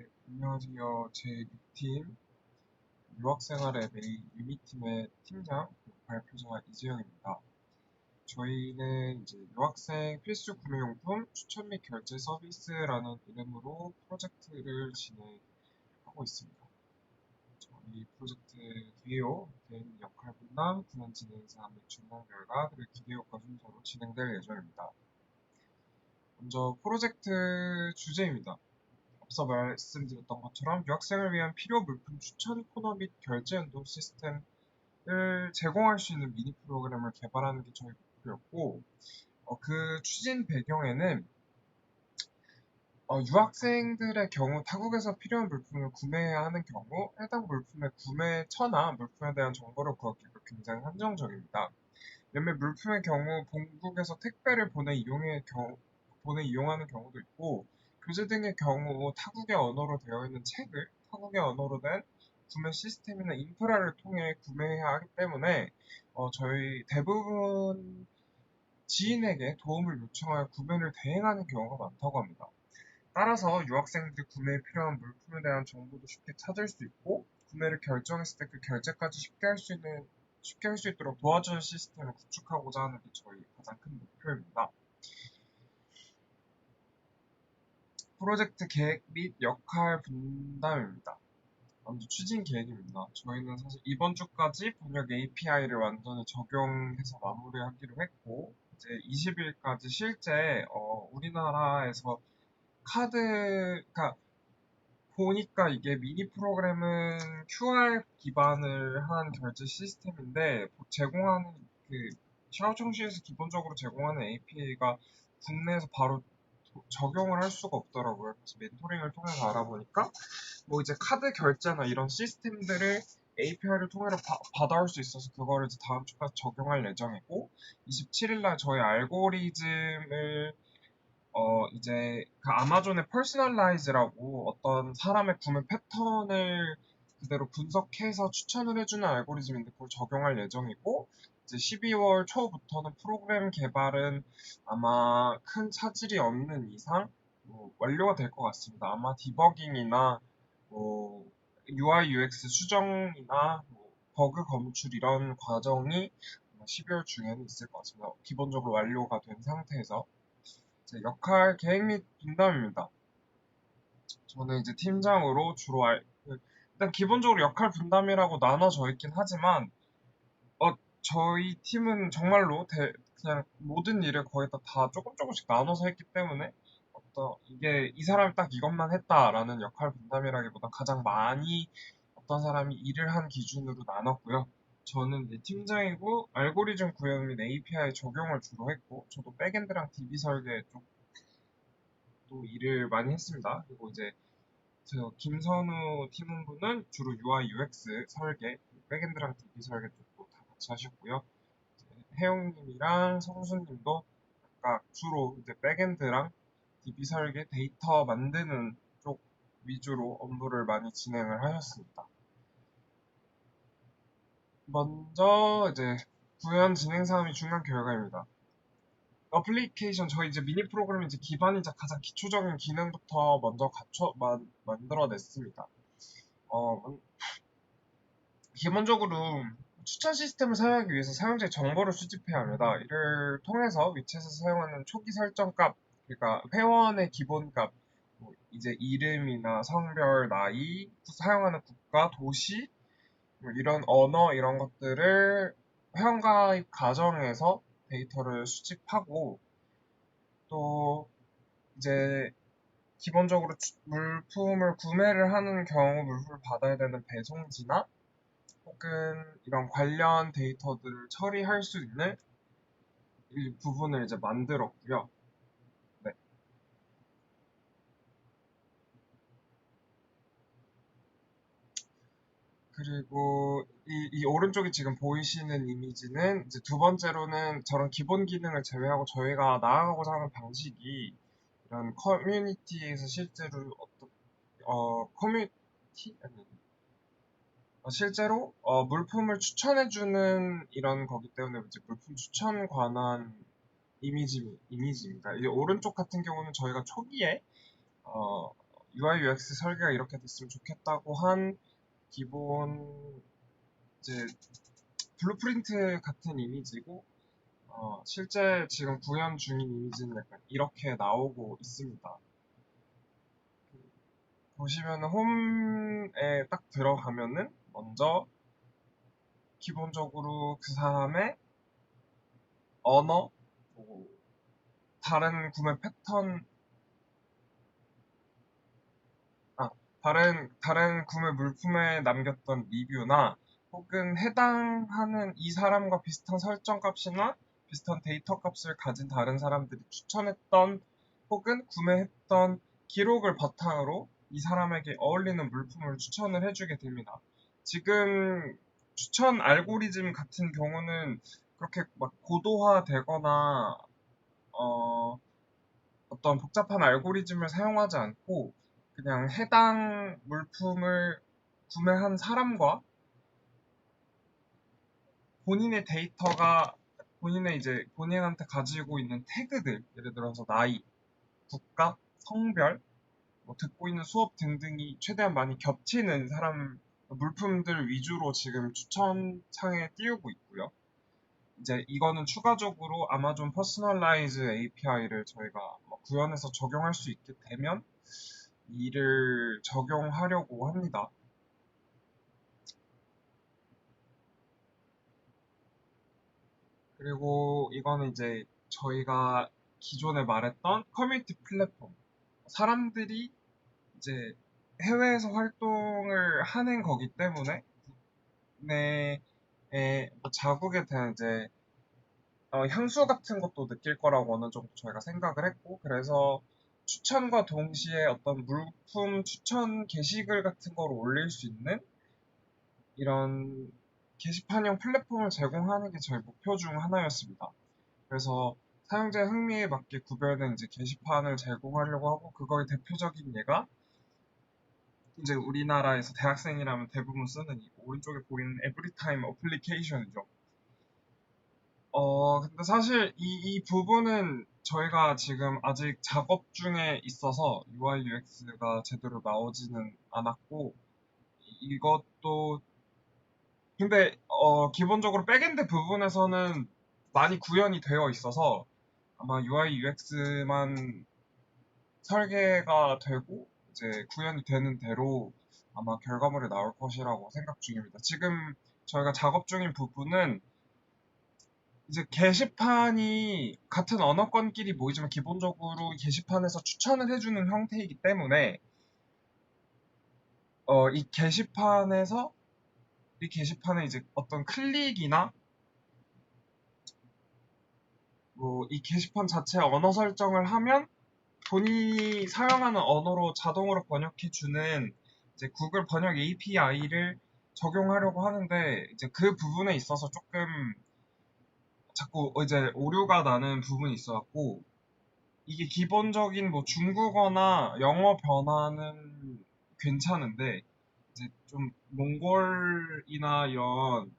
네, 안녕하세요. 제 6팀 유학생활의 메이 유미팀의 팀장 발표자 이재영입니다. 저희는 이제 유학생 필수 구매용품 추천 및 결제 서비스라는 이름으로 프로젝트를 진행하고 있습니다. 저희 프로젝트 기요, 개인 역할 분담, 군원 진행 사항 및 중간 결과, 그리고 기대 효과 순서로 진행될 예정입니다. 먼저 프로젝트 주제입니다. 앞서 말씀드렸던 것처럼 유학생을 위한 필요 물품 추천 코너 및 결제 연동 시스템을 제공할 수 있는 미니 프로그램을 개발하는 게 저희 목표였고 어, 그 추진 배경에는 어, 유학생들의 경우 타국에서 필요한 물품을 구매해야 하는 경우 해당 물품의 구매처나 물품에 대한 정보를 구하기가 굉장히 한정적입니다. 몇몇 물품의 경우 본국에서 택배를 보내 이용해 경우 보내 이용하는 경우도 있고 교재 등의 경우 타국의 언어로 되어 있는 책을 타국의 언어로 된 구매 시스템이나 인프라를 통해 구매해야 하기 때문에 어, 저희 대부분 지인에게 도움을 요청하여 구매를 대행하는 경우가 많다고 합니다. 따라서 유학생들이 구매에 필요한 물품에 대한 정보도 쉽게 찾을 수 있고 구매를 결정했을 때 그 결제까지 쉽게 할 수 있는 쉽게 할 수 있도록 도와주는 시스템을 구축하고자 하는 게 저희 가장 큰 목표입니다. 프로젝트 계획 및 역할 분담입니다. 먼저 추진 계획입니다. 저희는 사실 이번 주까지 번역 API를 완전히 적용해서 마무리하기로 했고 이제 20일까지 실제 어, 우리나라에서 카드 그러니까 보니까 이게 미니 프로그램은 QR 기반을 한 결제 시스템인데 제공하는 그 샤오청시에서 기본적으로 제공하는 API가 국내에서 바로 적용을 할 수가 없더라고요. 그래서 멘토링을 통해서 알아보니까 뭐 이제 카드 결제나 이런 시스템들을 API를 통해서 받아올 수 있어서 그거를 이제 다음 주까지 적용할 예정이고 27일날 저희 알고리즘을 어 이제 그 아마존의 퍼스널라이즈라고 어떤 사람의 구매 패턴을 그대로 분석해서 추천을 해주는 알고리즘인데 그걸 적용할 예정이고 이제 12월 초부터는 프로그램 개발은 아마 큰 차질이 없는 이상 뭐 완료가 될 것 같습니다. 아마 디버깅이나 뭐 UI UX 수정이나 뭐 버그 검출 이런 과정이 12월 중에는 있을 것 같습니다. 기본적으로 완료가 된 상태에서 역할 계획 및 분담입니다. 저는 이제 팀장으로 주로 알, 그 일단 기본적으로 역할 분담이라고 나눠져 있긴 하지만 어, 저희 팀은 정말로 대, 그냥 모든 일을 거의 다, 다 조금 조금씩 나눠서 했기 때문에 어떤 이게 이 사람이 딱 이것만 했다라는 역할 분담이라기보다 가장 많이 어떤 사람이 일을 한 기준으로 나눴고요. 저는 팀장이고 알고리즘 구현 및 API 적용을 주로 했고 저도 백엔드랑 DB 설계 쪽도 일을 많이 했습니다. 그리고 이제 저 김선우 팀원분은 주로 UI UX 설계, 백엔드랑 DB 설계 다 같이 하셨고요. 혜영님이랑 성수님도 각각 주로 이제 백엔드랑 DB 설계, 데이터 만드는 쪽 위주로 업무를 많이 진행을 하셨습니다. 먼저 이제 구현 진행 사항이 중요한 결과입니다. 어플리케이션 저희 이제 미니 프로그램 이제 기반이자 가장 기초적인 기능부터 먼저 갖춰 만, 만들어냈습니다. 어, 기본적으로 추천 시스템을 사용하기 위해서 사용자의 정보를 수집해야 합니다. 이를 통해서 위챗에서 사용하는 초기 설정 값, 그러니까 회원의 기본 값, 뭐 이제 이름이나 성별, 나이, 사용하는 국가, 도시, 뭐 이런 언어 이런 것들을 회원 가입 과정에서 데이터를 수집하고 또 이제 기본적으로 물품을 구매를 하는 경우 물품을 받아야 되는 배송지나 혹은 이런 관련 데이터들을 처리할 수 있는 부분을 이제 만들었고요. 그리고 이, 이 오른쪽에 지금 보이시는 이미지는 이제 두 번째로는 저런 기본 기능을 제외하고 저희가 나아가고자 하는 방식이 이런 커뮤니티에서 실제로 어떤 어 커뮤니티 아니 어, 실제로 어, 물품을 추천해주는 이런 거기 때문에 이제 물품 추천 관한 이미지 이미지입니다. 이 오른쪽 같은 경우는 저희가 초기에 어, UI UX 설계가 이렇게 됐으면 좋겠다고 한 기본 이제 블루프린트 같은 이미지고 어, 실제 지금 구현 중인 이미지는 약간 이렇게 나오고 있습니다. 보시면 홈에 딱 들어가면은 먼저 기본적으로 그 사람의 언어, 뭐 다른 구매 패턴, 아, 다른, 다른 구매 물품에 남겼던 리뷰나 혹은 해당하는 이 사람과 비슷한 설정 값이나 비슷한 데이터 값을 가진 다른 사람들이 추천했던 혹은 구매했던 기록을 바탕으로 이 사람에게 어울리는 물품을 추천을 해주게 됩니다. 지금 추천 알고리즘 같은 경우는 그렇게 막 고도화되거나 어, 어떤 복잡한 알고리즘을 사용하지 않고 그냥 해당 물품을 구매한 사람과 본인의 데이터가 본인의 이제 본인한테 가지고 있는 태그들 예를 들어서 나이, 국가, 성별, 뭐 듣고 있는 수업 등등이 최대한 많이 겹치는 사람 물품들 위주로 지금 추천창에 띄우고 있고요. 이제 이거는 추가적으로 아마존 퍼스널라이즈 API를 저희가 뭐 구현해서 적용할 수 있게 되면 이를 적용하려고 합니다. 그리고 이거는 이제 저희가 기존에 말했던 커뮤니티 플랫폼. 사람들이 이제 해외에서 활동을 하는 거기 때문에 네, 뭐 자국에 대한 이제 어, 향수 같은 것도 느낄 거라고 어느 정도 저희가 생각을 했고 그래서 추천과 동시에 어떤 물품 추천 게시글 같은 거를 올릴 수 있는 이런 게시판형 플랫폼을 제공하는 게 저희 목표 중 하나였습니다. 그래서 사용자 흥미에 맞게 구별된 이제 게시판을 제공하려고 하고 그거의 대표적인 예가 이제 우리나라에서 대학생이라면 대부분 쓰는 이 오른쪽에 보이는 에브리타임 어플리케이션이죠. 어, 근데 사실 이, 이 부분은 저희가 지금 아직 작업 중에 있어서 UI UX가 제대로 나오지는 않았고 이것도 근데 어, 기본적으로 백엔드 부분에서는 많이 구현이 되어 있어서 아마 UI UX만 설계가 되고 이제 구현이 되는 대로 아마 결과물이 나올 것이라고 생각 중입니다. 지금 저희가 작업 중인 부분은 이제 게시판이 같은 언어권끼리 모이지만 기본적으로 게시판에서 추천을 해주는 형태이기 때문에 어, 이 게시판에서 이 게시판에 이제 어떤 클릭이나 뭐 이 게시판 자체 언어 설정을 하면 본인이 사용하는 언어로 자동으로 번역해주는 이제 구글 번역 API를 적용하려고 하는데 이제 그 부분에 있어서 조금 자꾸 이제 오류가 나는 부분이 있어갖고 이게 기본적인 뭐 중국어나 영어 변화는 괜찮은데 이제 좀 몽골이나 이런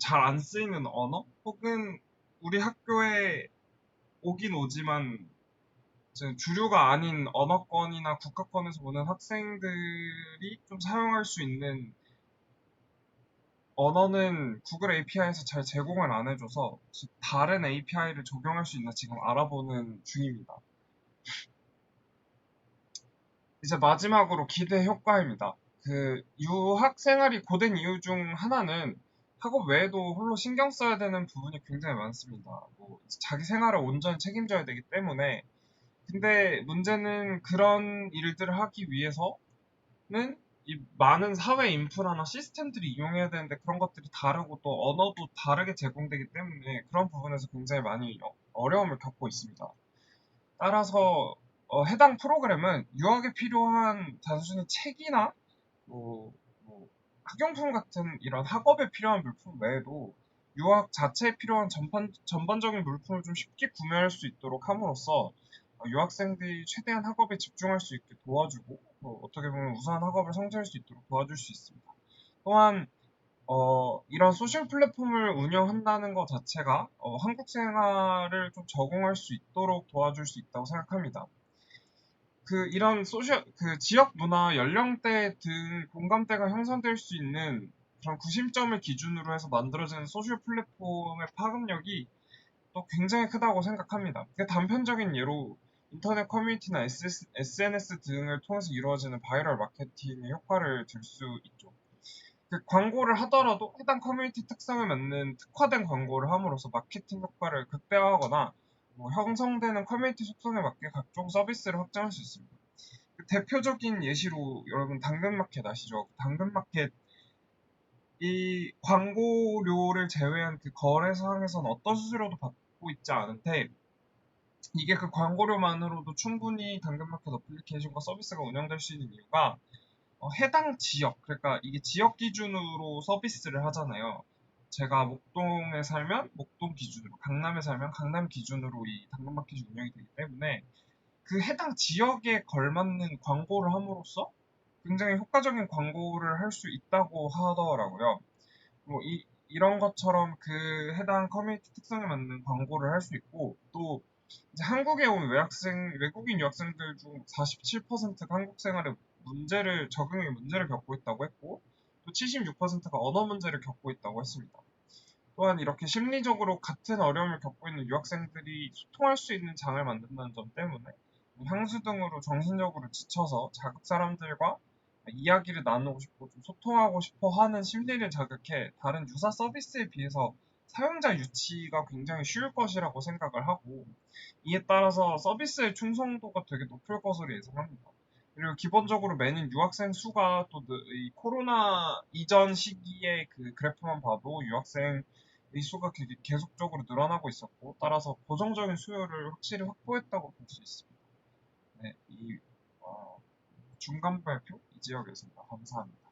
잘 안 쓰이는 언어? 혹은 우리 학교에 오긴 오지만 주류가 아닌 언어권이나 국가권에서 오는 학생들이 좀 사용할 수 있는 언어는 구글 API에서 잘 제공을 안 해줘서 다른 API를 적용할 수 있나 지금 알아보는 중입니다. 이제 마지막으로 기대 효과입니다. 그 유학 생활이 고된 이유 중 하나는 학업 외에도 홀로 신경 써야 되는 부분이 굉장히 많습니다. 뭐 자기 생활을 온전히 책임져야 되기 때문에 근데 문제는 그런 일들을 하기 위해서는 이 많은 사회 인프라나 시스템들이 이용해야 되는데 그런 것들이 다르고 또 언어도 다르게 제공되기 때문에 그런 부분에서 굉장히 많이 어려움을 겪고 있습니다. 따라서 어, 해당 프로그램은 유학에 필요한 단순히 책이나 뭐, 뭐 학용품 같은 이런 학업에 필요한 물품 외에도 유학 자체에 필요한 전반, 전반적인 물품을 좀 쉽게 구매할 수 있도록 함으로써 어, 유학생들이 최대한 학업에 집중할 수 있게 도와주고 어, 어떻게 보면 우수한 학업을 성취할 수 있도록 도와줄 수 있습니다. 또한 어, 이런 소셜 플랫폼을 운영한다는 것 자체가 어, 한국 생활을 좀 적응할 수 있도록 도와줄 수 있다고 생각합니다. 그 이런 소셜 그 지역 문화 연령대 등 공감대가 형성될 수 있는 그런 구심점을 기준으로 해서 만들어지는 소셜 플랫폼의 파급력이 또 굉장히 크다고 생각합니다. 그 단편적인 예로 인터넷 커뮤니티나 SNS 등을 통해서 이루어지는 바이럴 마케팅의 효과를 들 수 있죠. 그 광고를 하더라도 해당 커뮤니티 특성에 맞는 특화된 광고를 함으로써 마케팅 효과를 극대화하거나 뭐 형성되는 커뮤니티 속성에 맞게 각종 서비스를 확장할 수 있습니다. 그 대표적인 예시로 여러분 당근마켓 아시죠? 당근마켓 이 광고료를 제외한 그 거래상에서는 어떤 수수료도 받고 있지 않은데 이게 그 광고료만으로도 충분히 당근마켓 어플리케이션과 서비스가 운영될 수 있는 이유가 어, 해당 지역, 그러니까 이게 지역 기준으로 서비스를 하잖아요. 제가 목동에 살면 목동 기준으로, 강남에 살면 강남 기준으로 이 당근마켓이 운영이 되기 때문에 그 해당 지역에 걸맞는 광고를 함으로써 굉장히 효과적인 광고를 할 수 있다고 하더라고요. 뭐 이, 이런 것처럼 그 해당 커뮤니티 특성에 맞는 광고를 할 수 있고 또 한국에 온 외학생, 외국인 유학생들 중 47%가 한국 생활에 문제를 적응에 문제를 겪고 있다고 했고 또 76%가 언어 문제를 겪고 있다고 했습니다. 또한 이렇게 심리적으로 같은 어려움을 겪고 있는 유학생들이 소통할 수 있는 장을 만든다는 점 때문에 향수 등으로 정신적으로 지쳐서 자국 사람들과 이야기를 나누고 싶고 좀 소통하고 싶어 하는 심리를 자극해 다른 유사 서비스에 비해서 사용자 유치가 굉장히 쉬울 것이라고 생각을 하고 이에 따라서 서비스의 충성도가 되게 높을 것으로 예상합니다. 그리고 기본적으로 매년 유학생 수가 또 이 코로나 이전 시기의 그 그래프만 봐도 유학생의 수가 계속적으로 늘어나고 있었고 따라서 고정적인 수요를 확실히 확보했다고 볼 수 있습니다. 네, 이 어, 중간 발표 이 지역이었습니다. 감사합니다.